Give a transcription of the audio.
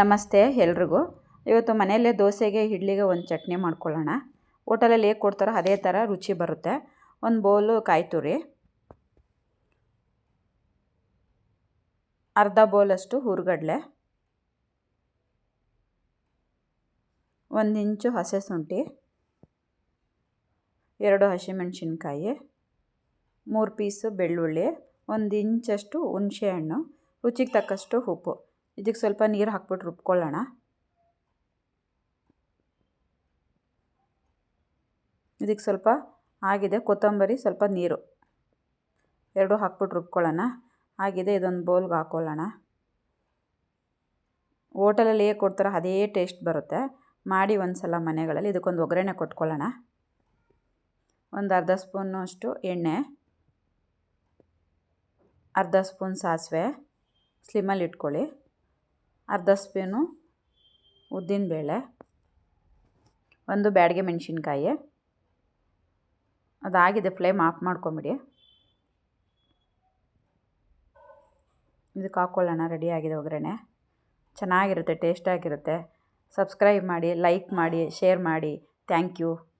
ನಮಸ್ತೆ ಎಲ್ರಿಗೂ. ಇವತ್ತು ಮನೆಯಲ್ಲೇ ದೋಸೆಗೆ, ಇಡ್ಲಿಗೆ ಒಂದು ಚಟ್ನಿ ಮಾಡ್ಕೊಳ್ಳೋಣ. ಹೋಟೆಲಲ್ಲಿ ಹೇಗೆ ಕೊಡ್ತಾರೋ ಅದೇ ಥರ ರುಚಿ ಬರುತ್ತೆ. ಒಂದು ಬೌಲು ಕಾಯಿ ತುರಿ, ಅರ್ಧ ಬೌಲಷ್ಟು ಹುರ್ಗಡ್ಲೆ, ಒಂದು ಇಂಚು ಹಸೆ ಶುಂಠಿ, ಎರಡು ಹಸಿಮೆಣಸಿನ್ಕಾಯಿ, ಮೂರು ಪೀಸು ಬೆಳ್ಳುಳ್ಳಿ, ಒಂದು ಇಂಚಷ್ಟು ಹುಣಸೆಹಣ್ಣು, ರುಚಿಗೆ ತಕ್ಕಷ್ಟು ಉಪ್ಪು. ಇದಕ್ಕೆ ಸ್ವಲ್ಪ ನೀರು ಹಾಕ್ಬಿಟ್ಟು ರುಬ್ಕೊಳ್ಳೋಣ. ಇದಕ್ಕೆ ಸ್ವಲ್ಪ ಆಗಿದೆ ಕೊತ್ತಂಬರಿ, ಸ್ವಲ್ಪ ನೀರು. ಎರಡು ಹಾಕ್ಬಿಟ್ಟು ರುಬ್ಕೊಳ್ಳೋಣ. ಆಗಿದೆ, ಇದೊಂದು ಬೌಲ್ಗೆ ಹಾಕ್ಕೊಳ್ಳೋಣ. ಹೋಟೆಲಲ್ಲಿ ಹೇಗೆ ಕೊಡ್ತಾರೋ ಅದೇ ಟೇಸ್ಟ್ ಬರುತ್ತೆ. ಮಾಡಿ ಒಂದು ಸಲ ಮನೆಗಳಲ್ಲಿ, ಇದಕ್ಕೊಂದು ಒಗ್ಗರಣೆ ಕೊಟ್ಕೊಳ್ಳೋಣ. ಒಂದು ಅರ್ಧ ಸ್ಪೂನು ಅಷ್ಟು ಎಣ್ಣೆ, ಅರ್ಧ ಸ್ಪೂನ್ ಸಾಸಿವೆ ಸ್ಲಿಮ್ಮಲ್ಲಿ ಇಟ್ಕೊಳ್ಳಿ. ಅರ್ಧ ಸ್ಪೂನು ಉದ್ದಿನಬೇಳೆ ಒಂದು ಬ್ಯಾಡಗೆ ಮೆಣಸಿನ್ಕಾಯಿ. ಅದಾಗಿದೆ, ಫ್ಲೇಮ್ ಆಫ್ ಮಾಡ್ಕೊಂಬಿಡಿ. ಇದಕ್ಕೆ ಹಾಕ್ಕೊಳ್ಳೋಣ, ರೆಡಿ ಆಗಿದೆ ಒಗ್ಗರಣೆ. ಚೆನ್ನಾಗಿರುತ್ತೆ, ಟೇಸ್ಟಾಗಿರುತ್ತೆ. ಸಬ್ಸ್ಕ್ರೈಬ್ ಮಾಡಿ, ಲೈಕ್ ಮಾಡಿ, ಶೇರ್ ಮಾಡಿ. Thank you.